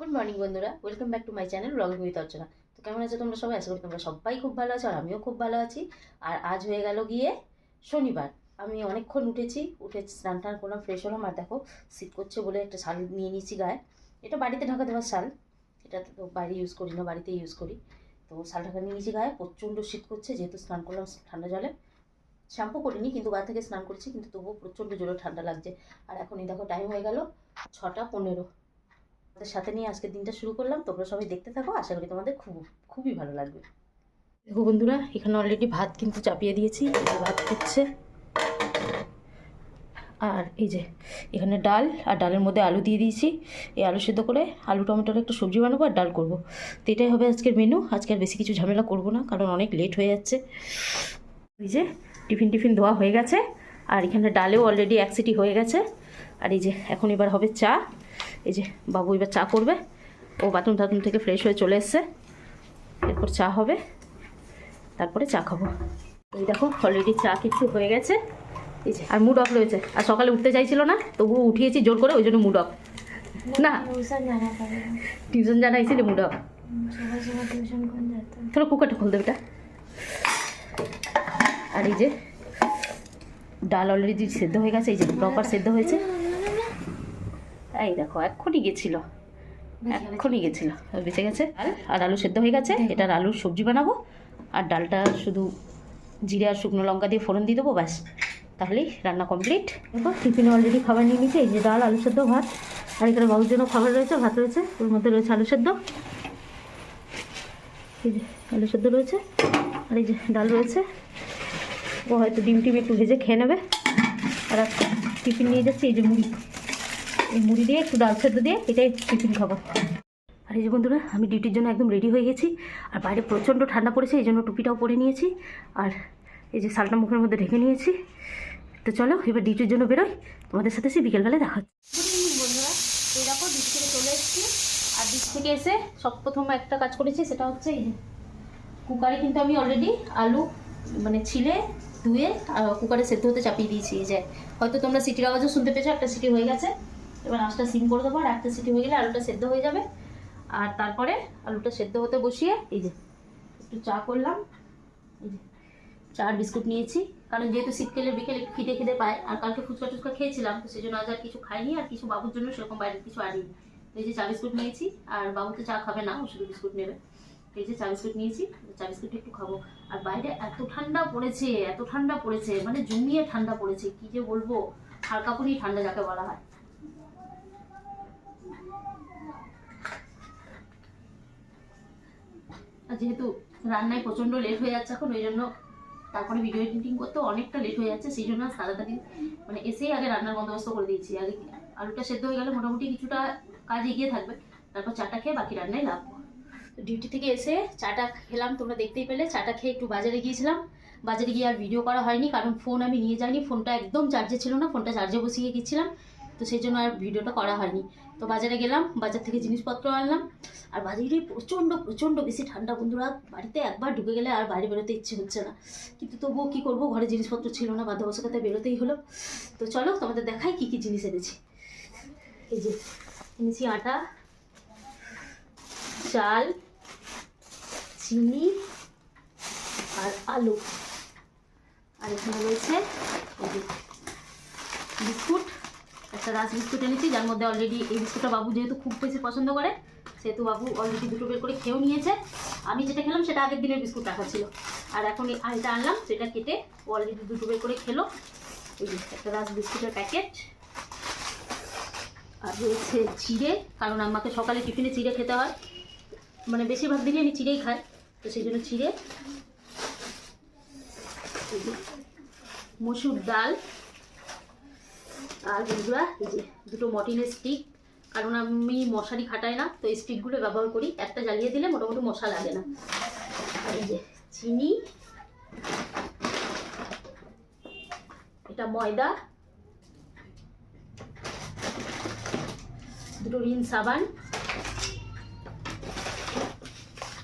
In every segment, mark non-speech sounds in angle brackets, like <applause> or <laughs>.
Good morning বন্ধুরা। Welcome back to my channel blogging with Archana. তো কেমন আছো তোমরা সবাই? আশা করি তোমরা সবাই খুব ভালো আছো আর আমিও খুব ভালো আছি। আর আজ হয়ে গেল গিয়ে শনিবার। আমি অনেকক্ষণ উঠেছি, উঠে স্নান টান করলাম ফ্রেশ হলাম। আর দেখো, শীত করছে বলে একটা শাল নিয়ে নিয়েছি গায়ে। এটা বাড়িতে ঢাকা দেওয়ার শাল। এটা তো বাইরে ইউজ করি না বাড়িতে ইউজ করি। তো শাল ঢাকা নিয়ে নিয়েছি গায়ে। প্রচণ্ড শীত করছে, যেহেতু স্নান করলাম ঠান্ডা জলে। শ্যাম্পু করিনি, কিন্তু গা থেকে স্নান করেছি, কিন্তু তবুও প্রচণ্ড জোরে ঠান্ডা লাগছে। আর এখন এই দেখো টাইম হয়ে গেল ছটা পনেরো। তোমাদের সাথে নিয়ে আজকের দিনটা শুরু করলাম। তোমরা সবাই দেখতে থাকো। আশা করি তোমাদের খুব, খুবই ভালো লাগবে। দেখো বন্ধুরা, এখানে অলরেডি ভাত কিন্তু চাপিয়ে দিয়েছি। ভাত হচ্ছে। আর এই যে, এখানে ডাল আর ডালের মধ্যে আলু দিয়ে দিয়েছি। এই আলু সেদ্ধ করে আলু টমেটোর একটা সবজি বানাবো আর ডাল করব। তো এটাই হবে আজকের মেনু আজকে আর বেশি কিছু ঝামেলা করব না, কারণ অনেক লেট হয়ে যাচ্ছে। এই যে, টিফিন টিফিন ধোয়া হয়ে গেছে। আর এখানে ডালেও অলরেডি এক সিটি হয়ে গেছে। আর এই যে, এখন এবার হবে চা। এই যে বাবু এবার চা করবে। ও বাথরুম টাথরুম থেকে ফ্রেশ হয়ে চলে এসছে। এরপর চা হবে। তারপরে চা খাব। এই দেখো অলরেডি চা কিছু হয়ে গেছে। আর মুড অফ রয়েছে। আর সকালে উঠতে চাইছিল না, তবুও উঠিয়েছি জোর করে, ওই জন্য মুড অফ না টিউশন জানাইছি মুড অফ তাহলে কুকারটা খুলতে দেবে এটা আর এই যে, ডাল অলরেডি সেদ্ধ হয়ে গেছে, এই যে প্রপার সেদ্ধ হয়েছে। এই দেখো এক্ষুনি গেছিল। এক্ষুনি গেছিল। বেঁচে গেছে। আর আলু সেদ্ধ হয়ে গেছে। এটার আলুর সবজি বানাবো। আর ডালটা শুধু জিরে আর শুকনো লঙ্কা দিয়ে ফোড়ন দিয়ে দেবো ব্যাস। তাহলেই রান্না কমপ্লিট। দেখো টিফিনে অলরেডি খাবার নিয়ে নিয়েছে। এই যে ডাল আলু সেদ্ধ ভাত। আর এখানে বাবুর জন্য খাবার রয়েছে ভাত রয়েছে। ওর মধ্যে রয়েছে আলু সেদ্ধ। এই যে আলু সেদ্ধ রয়েছে। আর এই যে ডাল রয়েছে। ও হয়তো ডিম টিম একটু ভেজে খেয়ে নেবে। আর টিফিন নিয়ে যাচ্ছি এই যে মুড়ি। এই মুড়ি দিয়ে, একটু ডাল সেদ্ধ দিয়ে, এটাই টিফিন খাব। আর এই যে বন্ধুরা, আমি ডিউটির জন্য একদম রেডি হয়ে গেছি। আর বাইরে প্রচণ্ড ঠান্ডা পড়েছে, এই জন্য টুপিটাও পরে নিয়েছি। আর এই যে শালটা মুখের মধ্যে ঢেকে নিয়েছি। তো চলো, এবার ডিউটির জন্য বেরোই। তোমাদের সাথে সে বিকেলবেলায় দেখা হচ্ছে। বন্ধুরা। এই দেখো থেকে চলে এসেছি। আর ডিউটি থেকে এসে সব প্রথম একটা কাজ করেছি, সেটা হচ্ছে এই যে কুকারে কিন্তু আমি অলরেডি আলু মানে ছিলে, ধুয়ে কুকারে সেদ্ধ হতে চাপিয়ে দিয়েছি। এই যে, হয়তো তোমরা সিটির আওয়াজও শুনতে পেয়েছ, একটা সিটি হয়ে গেছে। এবার আঁচটা সিম করে দেবো আর একটা সিটি হয়ে গেলে আলুটা সেদ্ধ হয়ে যাবে। আর তারপরে আলুটা সেদ্ধ হতে বসিয়ে এই যে একটু চা করলাম। এই যে চা আর বিস্কুট নিয়েছি। কারণ যেহেতু শীতকালে বিকেলে খিদে খিদে পায়, আর কালকে ফুচকা টুচকা খেয়েছিলাম, তো সেই জন্য আজ আর কিছু খাইনি আর কিছু বাবুর জন্য সেরকম বাইরের কিছু আনিনি তো এই যে চা বিস্কুট নিয়েছি, আর বাবু তো চা খাবে না ও শুধু বিস্কুট নেবে। এই যে চা বিস্কুট নিয়েছি, চা বিস্কুট একটু খাব। আর বাইরে এত ঠান্ডা পড়েছে, এত ঠান্ডা পড়েছে মানে জমিয়ে ঠান্ডা পড়েছে, কি যে বলব? হালকা করেই ঠান্ডা যাকে বলা হয়। আর যেহেতু রান্নায় প্রচণ্ড লেট হয়ে যাচ্ছে এখন ওই জন্য তারপরে ভিডিও এডিটিং করতে অনেকটা লেট হয়ে যাচ্ছে সেই জন্য তাড়াতাড়ি মানে এসেই আগে রান্নার বন্দোবস্ত করে দিয়েছি। আগে আলুটা সেদ্ধ হয়ে গেলে মোটামুটি কিছুটা কাজ এগিয়ে থাকবে, তারপর চাটা খেয়ে বাকি রান্নায় লাগবো ডিউটি থেকে এসে চাটা খেলাম, তোমরা দেখতেই পেলে, চাটা খেয়ে একটু বাজারে গিয়েছিলাম। বাজারে গিয়ে আর ভিডিও করা হয়নি, কারণ ফোন আমি নিয়ে যাইনি ফোনটা একদম চার্জে ছিল না ফোনটা চার্জে বসিয়ে গেছিলাম তো সেই জন্য আর ভিডিওটা করা হয়নি। তো বাজারে গেলাম, বাজার থেকে জিনিসপত্র আনলাম। আর বাজারে প্রচণ্ড প্রচণ্ড বেশি ঠান্ডা বন্ধুরা। বাড়িতে একবার ঢুকে গেলে আর বাইরে বেরোতে ইচ্ছে হচ্ছে না। কিন্তু তবুও কী করব, ঘরে জিনিসপত্র ছিল না বাধ্যবশকতায় বেরোতেই হলো। তো চলো তোমাদের দেখাই কী কী জিনিস এনেছি। এই যে, এনেছি আটা, চাল, চিনি আর আলু। আর এখানে রয়েছে বিস্কুট। একটা রাস বিস্কুট এনেছি, যার মধ্যে অলরেডি এই বিস্কুটটা বাবু যেহেতু খুব বেশি পছন্দ করে, সেহেতু বাবু অলরেডি দুটো বের করে খেয়েও নিয়েছে। আমি যেটা খেলাম সেটা আগের দিনের বিস্কুট রাখা ছিল। আর এখন আলটা আনলাম, সেটা কেটে অলরেডি দুটো বের করে খেলো। এই যে একটা রাস বিস্কুটের প্যাকেট। আর রয়েছে চিড়ে কারণ আমাকে সকালে টিফিনে চিড়ে খেতে হয়। মানে বেশিরভাগ দিনই আমি চিড়েই খাই, তো সেই জন্য চিড়ে মসুর ডাল। আর বন্ধুরা, এই যে দুটো মটিনের স্টিক কারণ আমি মশারি খাটাই না, তো এই স্টিকগুলো ব্যবহার করি। একটা জ্বালিয়ে দিলে মোটামুটি মশা লাগে না। আর এই যে চিনি, এটা ময়দা, দুটো রিন সাবান,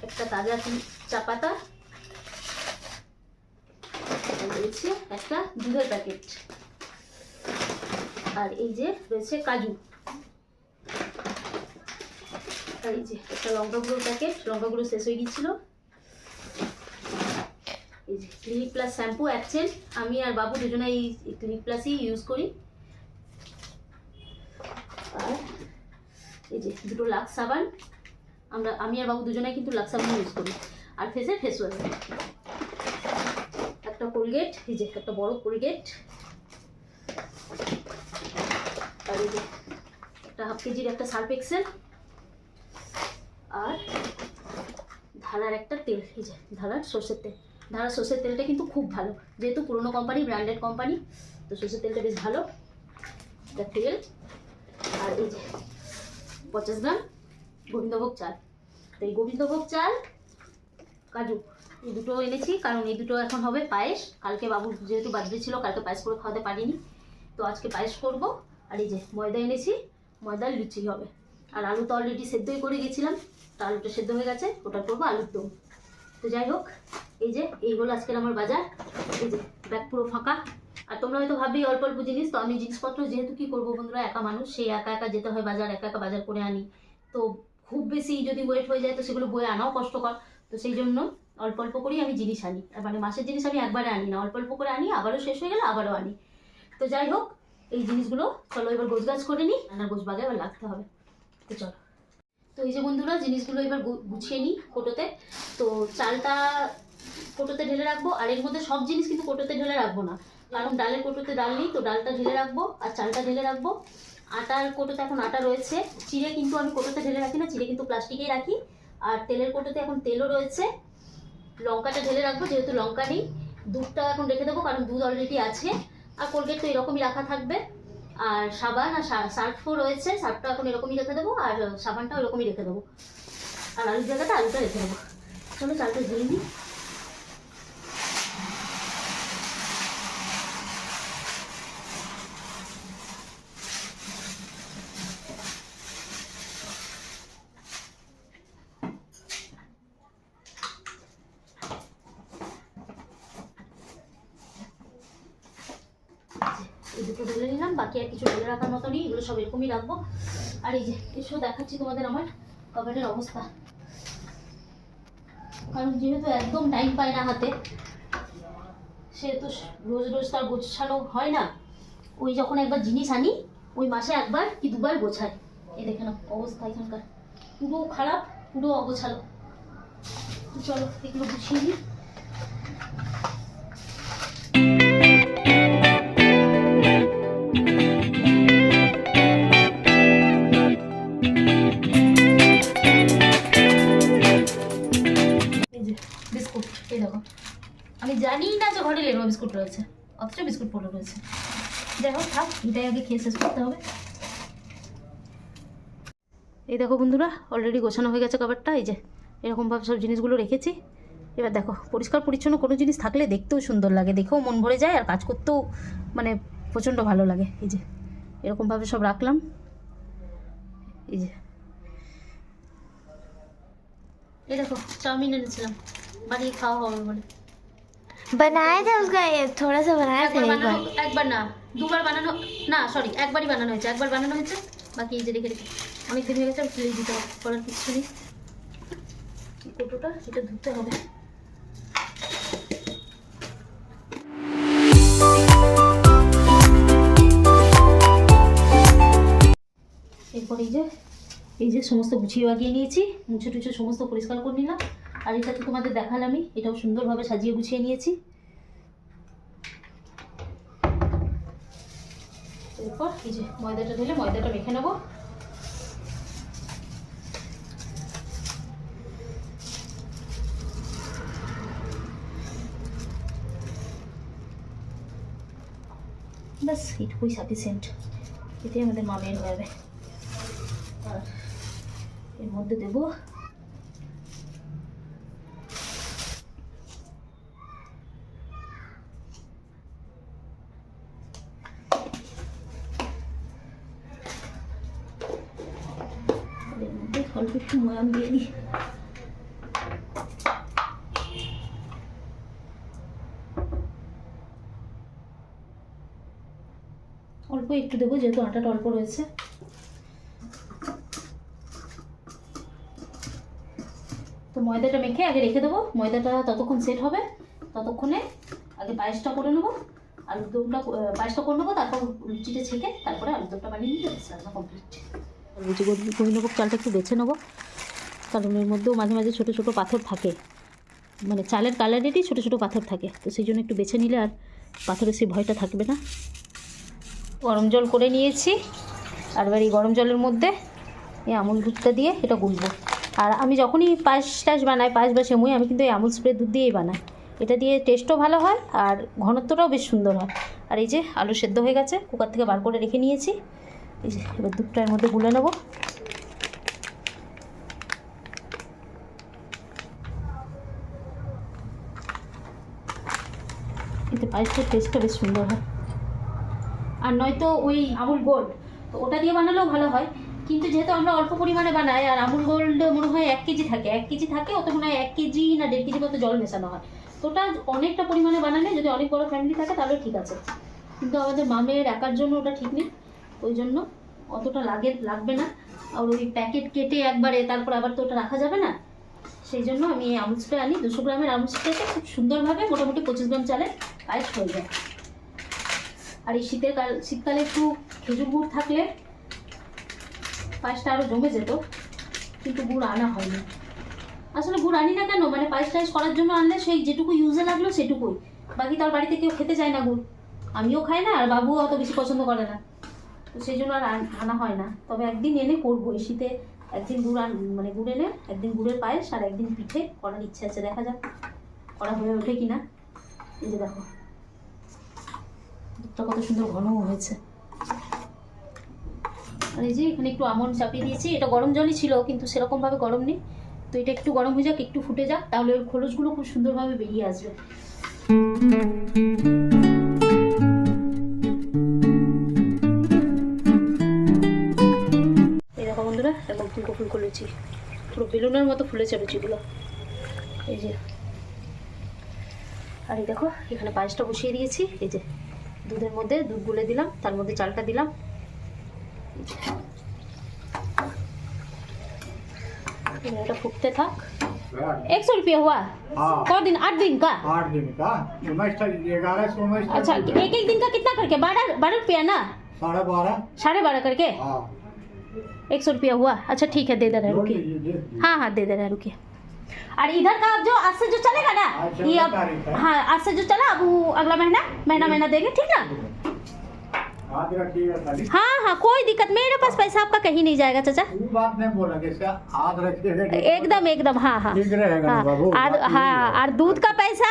একটা তাজা চা পাতা একটা দুধের প্যাকেট আর এই যে রয়েছে কাজু। আর এই যে একটা লঙ্কা গুঁড়োর প্যাকেট লঙ্কা গুঁড়ো শেষ হয়ে গিয়েছিল। এই যে ক্লিনিক প্লাস শ্যাম্পু অ্যাকচেন্ট আমি আর বাবু দুজনে এই ক্লিনিক প্লাসই ইউজ করি। আর এই যে দুটো লাক্স সাবান, আমরা, আমি আর বাবু দুজনে কিন্তু লাক্স সাবান ইউজ করি। আর ফেসে ফেস ওয়াশ একটা কোলগেট এই যে একটা বড় কোলগেট আর এই যে একটা হাফ কেজির একটা সার্ফ এক্সেল আর ধারার একটা তেল, এই ধারার সর্ষের তেল। ধারার সর্ষের তেলটা কিন্তু খুব ভালো। যেহেতু পুরনো কোম্পানি ব্র্যান্ডেড কোম্পানি তো সর্ষের তেলটা বেশ ভালো। এটা তেল আর এই যে পঞ্চাশ গ্রাম গোবিন্দভোগ চাল। তো এই গোবিন্দভোগ চাল, কাজু, এই দুটো এনেছি, কারণ এই দুটো এখন হবে পায়েস। কালকে বাবু যেহেতু বার্থডে ছিল, কালকে পায়েস করে খাওয়াতে পারিনি। তো আজকে পায়েস করব। আর এই যে ময়দা এনেছি ময়দার লুচি হবে। আর আলু তো অলরেডি সেদ্ধই করে গেছিলাম, তো আলুটা সেদ্ধ হয়ে গেছে, ওটা করব আলুর দম। তো যাই হোক, এই যে, এই হলো আজকের আমার বাজার। এই যে, ব্যাগ পুরো ফাঁকা। আর তোমরা হয়তো ভাবি অল্প অল্প জিনিস, তো আমি জিনিসপত্র যেহেতু কি করব বন্ধুরা, একা মানুষ, সেই একা একা যেতে হয় বাজার, একা একা বাজার করে আনি। তো খুব বেশি যদি ওয়েট হয়ে যায়, তো সেগুলো বয়ে আনাও কষ্টকর। তো সেই জন্য অল্প অল্প করেই আমি জিনিস আনি। মানে মাসের জিনিস আমি একবারে আনি না, অল্প অল্প করে আনি, আবারও শেষ হয়ে গেলে আবারও আনি। তো যাই হোক এই জিনিসগুলো, চলো এবার গোছ গাছ করে নিই রান্নার গোছ বাগে এবার লাগতে হবে। তো চলো। তো এই যে বন্ধুরা, জিনিসগুলো এবার গুছিয়ে নিই কোটোতে তো চালটা কোটোতে ঢেলে রাখব, আর এর মধ্যে সব জিনিস কিন্তু কোটোতে ঢেলে রাখব না। কারণ ডালের কোটোতে ডাল নেই, তো ডালটা ঢেলে রাখব, আর চালটা ঢেলে রাখব। আটার কোটোতে এখন আটা রয়েছে। চিড়ে কিন্তু আমি কোটোতে ঢেলে রাখি না, চিড়ে কিন্তু প্লাস্টিকেই রাখি। আর তেলের কোটোতে এখন তেলও রয়েছে। লঙ্কাটা ঢেলে রাখব, যেহেতু লঙ্কা নেই। দুধটা এখন রেখে দেবো, কারণ দুধ অলরেডি আছে। আর কোলগেট তো এরকমই রাখা থাকবে। আর সাবান আর সার্ফও রয়েছে, সার্ফটা এখন এরকমই রেখে দেবো, আর সাবানটাও এরকমই রেখে দেবো। আর আলুর জায়গাটা আলুটা রেখে দেবো। চলো চালটা ধুয়ে নিই এই দুটো ঢেলে নিলাম বাকি আর কিছু ঢেলে রাখার মতো নেই এগুলো সব এরকমই রাখব। আর এই যে এসব দেখাচ্ছি তোমাদের আমার কভারের অবস্থা। কারণ যেহেতু একদম টাইম পায় না হাতে, সেহেতু রোজ রোজ তার গোছানো হয় না। ওই যখন একবার জিনিস আনি, ওই মাসে একবার কি দুবার গোছায়। এই দেখে নাও, অবস্থা এখানকার। পুরো খারাপ, পুরো অগোছালো। চলো, এগুলো গুছিয়ে নিই। জানি না যে ঘরে লেবু বিস্কুট রয়েছে, অথচ বিস্কুট পড়ে রয়েছে। যাই হোক, থাক, এটাই আগে খেয়ে শেষ করতে হবে। এই দেখো বন্ধুরা অলরেডি গোছানো হয়ে গেছে খাবারটা এই যে এরকমভাবে সব জিনিসগুলো রেখেছি। এবার দেখো, পরিষ্কার পরিচ্ছন্ন কোনো জিনিস থাকলে দেখতেও সুন্দর লাগে, দেখেও মন ভরে যায় আর কাজ করতেও মানে প্রচণ্ড ভালো লাগে। এই যে, এরকমভাবে সব রাখলাম। এই যে। এই দেখো, চাউমিন এনেছিলাম, বানিয়ে খাওয়া হবে বলে। बनाए थे उसका ये थोड़ा सा बनाया था একবার एक বানানো बार একবার না দুবার বানানো না সরি একবারই বানানো হয়েছে একবার বানানো হয়েছে বাকি এই যে রেখে রেখে অনেক দিন হয়ে গেছে ফেলে দিতে হবে করার কিছু নেই এই কৌটোটা সেটা ধুতে হবে এরপর এই যে এই যে সমস্ত গুছিয়ে বাগিয়ে নিয়েছি মুছে টুছে সমস্ত পরিষ্কার করে নিলাম আর এটা তো তোমাদের দেখালামই। এটাও সুন্দরভাবে সাজিয়ে গুছিয়ে নিয়েছি। এরপর এই যে ময়দাটা ঢেলে ময়দাটা মেখে নেব। ব্যাস, এইটুকুই সাফিসিয়েন্ট এতেই আমাদের মামের হয়ে যাবে আর এর মধ্যে দেবো এর মধ্যে অল্প একটু ময়াম দিয়ে দিই অল্প একটু দেবো যেহেতু আটাটা অল্প রয়েছে। তো ময়দাটা মেখে আগে রেখে দেবো। ময়দাটা ততক্ষণ সেট হবে। ততক্ষণে আগে পায়েসটা করে নেব। আলুর দমটা পায়েসটা করে নেব, তারপর লুচিটা ছেঁকে তারপরে আলুর দমটা বানিয়ে নিয়ে রান্না কমপ্লিট চালটা একটু বেছে নেব। কারণ এর মধ্যেও মাঝে মাঝে ছোটো ছোটো পাথর থাকে। মানে চালের কালারেরই ছোটো ছোটো পাথর থাকে। তো সেই জন্য একটু বেছে নিলে আর পাথরের সেই ভয়টা থাকবে না। গরম জল করে নিয়েছি। আর এবার এই গরম জলের মধ্যে এই আমুল দুধটা দিয়ে এটা গুলবো। আর আমি যখনই পায়েস টায়েস বানাই, পায়েস বা সেমুই, আমি কিন্তু এই আমুল স্প্রে দুধ দিয়েই বানাই। এটা দিয়ে টেস্টও ভালো হয় আর ঘনত্বটাও বেশ সুন্দর হয়। আর এই যে আলু সেদ্ধ হয়ে গেছে কুকার থেকে বার করে রেখে নিয়েছি। এই যে এবার দুধটা এর মধ্যে গুলে নেব। এতে পায়েসটার টেস্টটা বেশ সুন্দর হয়। আর নয়তো ওই আমুল গোল্ড। তো ওটা দিয়ে বানালেও ভালো হয়। কিন্তু যেহেতু আমরা অল্প পরিমাণে বানাই, আর আমুল গোল্ড মনে হয় এক কেজি থাকে, এক কেজি থাকে ওতে মনে হয় এক কেজি না দেড় কেজি মতো জল মেশানো হয়। তো ওটা অনেকটা পরিমাণে বানালে যদি অনেক বড় ফ্যামিলি থাকে, তাহলে ঠিক আছে। কিন্তু আমাদের মামের একার জন্য ওটা ঠিক নেই। ওই জন্য অতটা লাগে, লাগবে না। আর ওই প্যাকেট কেটে একবারে তারপর আবার তো ওটা রাখা যাবে না। সেই জন্য আমি আমুল স্প্রে আনি। দুশো গ্রামের আমুল খুব সুন্দরভাবে মোটামুটি পঁচিশ গ্রাম চালের পায়েস হয়ে যায়। আর এই শীতের কাল শীতকালে একটু খেজুর গুড় থাকলে পায়েসটা আরও জমে যেত, কিন্তু গুড় আনা হয়নি। আসলে গুড় আনি না কেন? মানে পায়েস টায়েস করার জন্য আনলে সেই যেটুকু ইউজে লাগল সেটুকুই। বাকি তার বাড়িতে কেউ খেতে চায় না গুড়। আমিও খাই না, আর বাবুও অত বেশি পছন্দ করে না। তো সেই জন্য আর আন- হয় না। তবে একদিন এনে করব। এই শীতে একদিন গুড় আন মানে গুড় এনে একদিন গুড়ের পায়েস আর একদিন পিঠে করার ইচ্ছে আছে। দেখা যাক করা হয়ে ওঠে কিনা। এই যে দেখো। দুধটা কত সুন্দর ঘন হয়েছে। আর এই যে এখানে একটু আমন চাপিয়ে দিয়েছি, এটা গরম জলই ছিল, কিন্তু সেরকমভাবে গরম নেই। তো এটা একটু গরম হয়ে যাক, একটু ফুটে যাক, তাহলে ওর খোলসগুলো খুব সুন্দরভাবে বেরিয়ে আসবে। বন্ধুরা পুরো মতো এই যে। আর এই দেখো, এখানে পায়েসটা বসিয়ে দিয়েছি, এই যে। দুধের মধ্যে দুধ গুলে দিলাম তার মধ্যে চালটা দিলাম এই যে। এবার এটা ফুটতে থাক एक सौ रुपया हुआ हाँ कौ दिन आठ दिन का आठ दिन का उन्नीस तक ग्यारह से उन्नीस तक अच्छा एक एक दिन का कितना करके बारह बारह रुपया ना साढ़े बारह साढ़े बारह करके हाँ एक सौ रुपया हुआ अच्छा ठीक है दे दे रहे हैं जोड़ रुकिए लीजिए, दे दीजिए। हाँ हाँ दे दे रहे हैं रुकिए और इधर का अब जो आज से जो चलेगा ना ये अब हाँ। आज से जो चला अब वो अगला महीना महीना महीना देंगे ठीक ना? खाली हाँ हाँ कोई दिक्कत मेरे पास पैसा आपका कहीं नहीं जाएगा चाचा। बात नहीं बोला एकदम एकदम हाँ हाँ। हाँ और हाँ और दूध का पैसा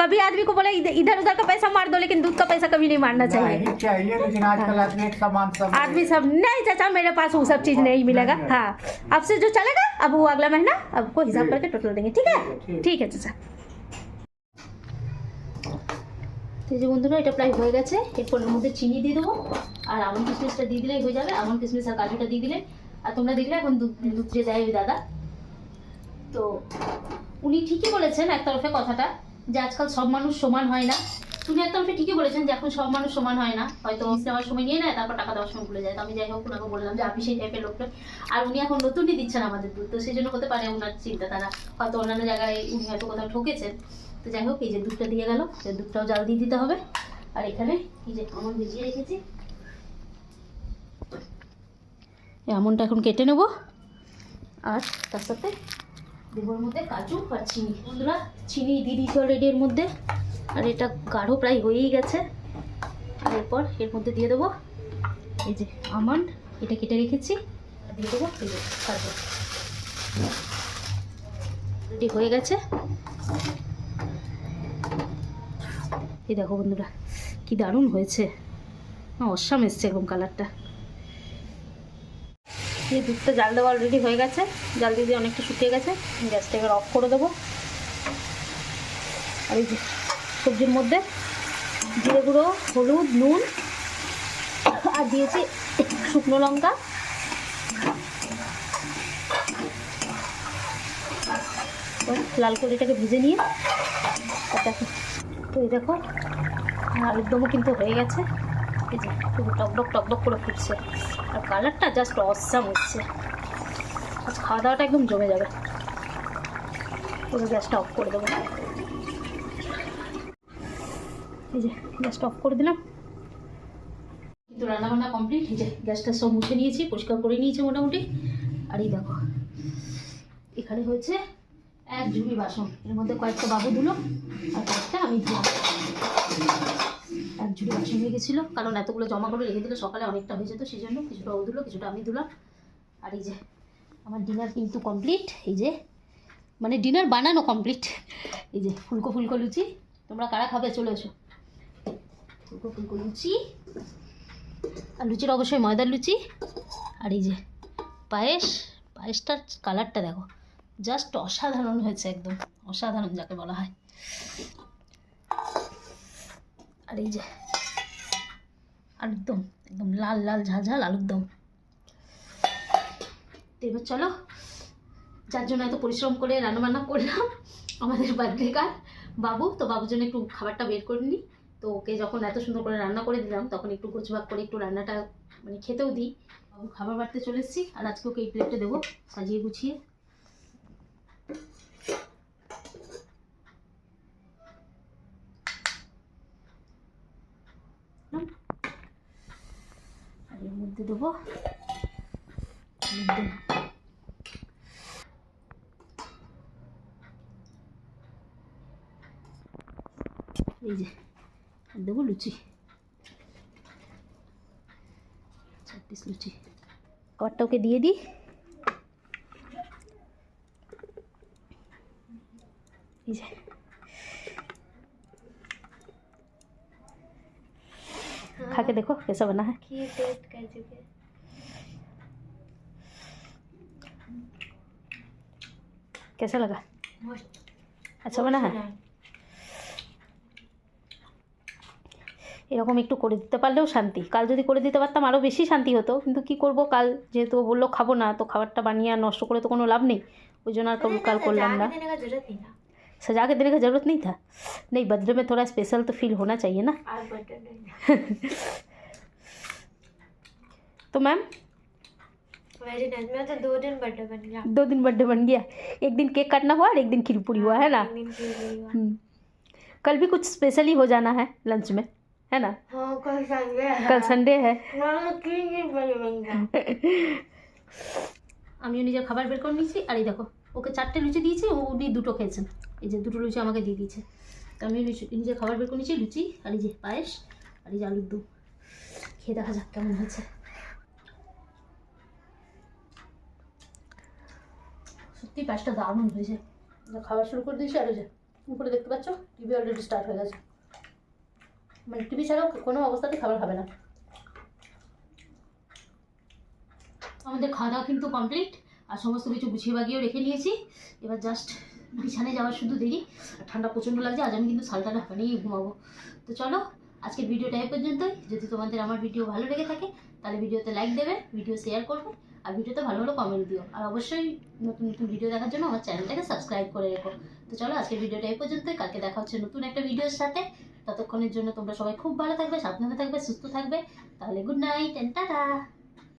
कभी आदमी को बोले इधर उधर का पैसा मार दो लेकिन दूध का पैसा कभी नहीं मारना चाहिए। चाहिए लेकिन आजकल आदमी एक समान सब आदमी सब नहीं चाचा मेरे पास वो सब चीज़ नहीं मिलेगा। हाँ अब से जो चलेगा अब वो अगला महीना अब को हिसाब करके टोटल देंगे ठीक है। ठीक है चाचा। এই যে বন্ধুরা, এটা প্রায় হয়ে গেছে। এরপর এর মধ্যে চিনি দিয়ে দেবো। আর আমন কিশমিশটা দিয়ে দিলেই হয়ে যাবে। আমন কিশমিশ আর কাজুটা দিয়ে দিলে। আর তোমরা দেখলে এখন দুধ দুধ যে দেয় ওই দাদা। তো উনি ঠিকই বলেছেন একতরফে কথাটা, যে আজকাল সব মানুষ সমান হয় না। উনি একতরফে ঠিকই বলেছেন যে এখন সব মানুষ সমান হয় না। হয়তো মিস নেওয়ার সময় নিয়ে নেয়, তারপর টাকা দেওয়ার সময় ভুলে যায়। তো আমি যাই হোক ওনাকে বললাম যে আপনি সেই টাইপের লোকটা। আর উনি এখন নতুনই দিচ্ছেন আমাদের দুধ। তো সেই জন্য হতে পারে ওনার চিন্তাধারা হয়তো অন্যান্য জায়গায় উনি হয়তো কোথাও ঠকেছেন। তো যাই হোক, এই যে দুধটা দিয়ে গেল। এই দুধটাও জাল দিয়ে দিতে হবে। আর এখানে এই যে আমন ভিজিয়ে রেখেছি। এই আমনটা এখন কেটে নেব। আর তার সাথে দেবোর মধ্যে কাজু আর চিনি। বন্ধুরা, চিনি দিয়ে দিয়েছি অলরেডি এর মধ্যে। আর এটা গাঢ় প্রায় হয়েই গেছে। আর এরপর এর মধ্যে দিয়ে দেবো এই যে আমন্ড এটা কেটে রেখেছি। আর দিয়ে দেবো কাজু। রেডি হয়ে গেছে। এই দেখো বন্ধুরা, কি দারুণ হয়েছে। হ্যাঁ অসাম এসছে এরকম কালারটা এই দুধটা জাল দেওয়া অলরেডি হয়ে গেছে। জাল দিয়ে অনেকটা শুকিয়ে গেছে। গ্যাসটা এবার অফ করে দেবো। আর এই সবজির মধ্যে জিরে গুঁড়ো, হলুদ, নুন, আর দিয়েছি শুকনো লঙ্কা। লাল করে এটাকে ভেজে নিয়ে তো এই দেখো আলুর দমও কিন্তু হয়ে গেছে। এই টকবক টকবক করে ফুটছে। আর কালারটা জাস্ট অসাম হচ্ছে। আজ খাওয়া দাওয়াটা একদম জমে যাবে। পুরো গ্যাসটা অফ করে দেবো। এই যে গ্যাসটা অফ করে দিলাম। কিন্তু রান্নাবান্না কমপ্লিট এই যে গ্যাসটা সব মুছে নিয়েছি, পরিষ্কার করে নিয়েছি মোটামুটি। আর এই দেখো, এখানে হয়েছে এক ঝুড়ি বাসন। এর মধ্যে কয়েকটা বাবু ধুলো, আর কয়েকটা আমি এক ঝুড়ি বাসন হয়ে গেছিল। কারণ এতগুলো জমা করে রেখে দিলে, সকালে অনেকটা হয়ে যেত সেই জন্য কিছুটা ও ধুলো, কিছুটা আমি ধুলাম। আর এই যে, আমার ডিনার কিন্তু কমপ্লিট এই যে মানে ডিনার বানানো কমপ্লিট এই যে, ফুলকো ফুলকো লুচি। তোমরা কারা খাবে চলে এসো। ফুলকো ফুলকো লুচি। আর লুচির অবশ্যই ময়দার লুচি। আর এই যে, পায়েস। পায়েসটার কালারটা দেখো। জাস্ট অসাধারণ হয়েছে একদম। অসাধারণ যাকে বলা হয়। আর এই যে আলুর দম একদম লাল লাল, ঝাল ঝাল আলুর দম তো এবার চলো, যার জন্য এত পরিশ্রম করে রান্নাবান্না করলাম, আমাদের বার্থডে কার্ড বাবু। তো বাবুর জন্য একটু খাবারটা বের করে নিই। তো ওকে যখন এত সুন্দর করে রান্না করে দিলাম, তখন একটু গোছভাগ করে একটু রান্নাটা মানে খেতেও দিই। খাবার বাড়তে চলে এসেছি আর আজকে ওকে এই প্লেটে দেবো, সাজিয়ে গুছিয়ে। হুম। আর এর মধ্যে দেবো এই যে আর দেবো লুচি। চার পিস লুচি। খাবারটা ওকে দিয়ে দিই। এই যে खा के देखो कैसा बना है खीर टेस्ट कर चुके कैसा लगा मस्त अच्छा बना है এরকম একটু করে দিতে পারলেও শান্তি কাল যদি করে দিতে পারতাম আরও বেশি শান্তি হতো কিন্তু কি করব কাল যেহেতু ও বললো খাবো না তো খাবারটা বানিয়ে আর নষ্ট করে তো কোনো লাভ নেই ওই জন্য আর কব- কাল করলাম না देने का जरूरत नहीं था सजा के देने का ज़रूरत नहीं था नहीं बर्थडे में थोड़ा स्पेशल तो फील होना चाहिए ना <laughs> आज बटन नहीं तो मैम वेरी नाइस मेरा तो दो दिन बर्थडे बन गया दो दिन बर्थडे बन गया एक दिन केक काटना हुआ और एक दिन खीर पूरी हुआ है ना एक दिन खीर पूरी हुआ। हम्म। कल भी कुछ स्पेशल ही हो जाना है लंच में है ना हाँ कल संडे है कल संडे है मामा तीन दिन पहले बन गया আমিও নিজের খাবার বের করে নিয়েছি আর এই দেখো ওকে চারটে লুচি দিয়েছি ও উনি দুটো খেয়েছেন এই যে দুটো লুচি আমাকে দিয়ে দিয়েছে। তো আমি নিজের খাবার বের করে নিয়েছি, লুচি আর এই যে পায়েস আর এই যে আলুর দু খেয়ে দেখা যাক কেমন হয়েছে। সত্যি পায়েসটা দারুণ হয়েছে। খাবার শুরু করে দিয়েছি, আর ওই যে উপরে দেখতে পাচ্ছ টিভি অলরেডি স্টার্ট হয়ে গেছে। মানে টিভি ছাড়াও কোনো অবস্থাতে খাবার খাবে না। আমাদের খাওয়া দাওয়া কিন্তু কমপ্লিট আর সমস্ত কিছু গুছিয়ে বাগিয়েও রেখে নিয়েছি। এবার জাস্ট বিছানায় যাওয়ার শুধু দেরি। ঠান্ডা প্রচণ্ড লাগছে, আজ আমি কিন্তু সালটা বানিয়ে ঘুমাবো। তো চলো, আজকের ভিডিওটা এই পর্যন্তই। যদি তোমাদের আমার ভিডিও ভালো লেগে থাকে, তাহলে ভিডিওতে লাইক দেবে, ভিডিও শেয়ার করবে, আর ভিডিওতে ভালো ভালো কমেন্ট দিও। আর অবশ্যই নতুন নতুন ভিডিও দেখার জন্য আমার চ্যানেলটাকে সাবস্ক্রাইব করে রেখো। তো চলো, আজকের ভিডিওটা এই পর্যন্তই। কালকে দেখা হচ্ছে নতুন একটা ভিডিওর সাথে। ততক্ষণের জন্য তোমরা সবাই খুব ভালো থাকবে, সাবধানে থাকবে, সুস্থ থাকবে। তাহলে গুড নাইট অ্যান্ড টাটা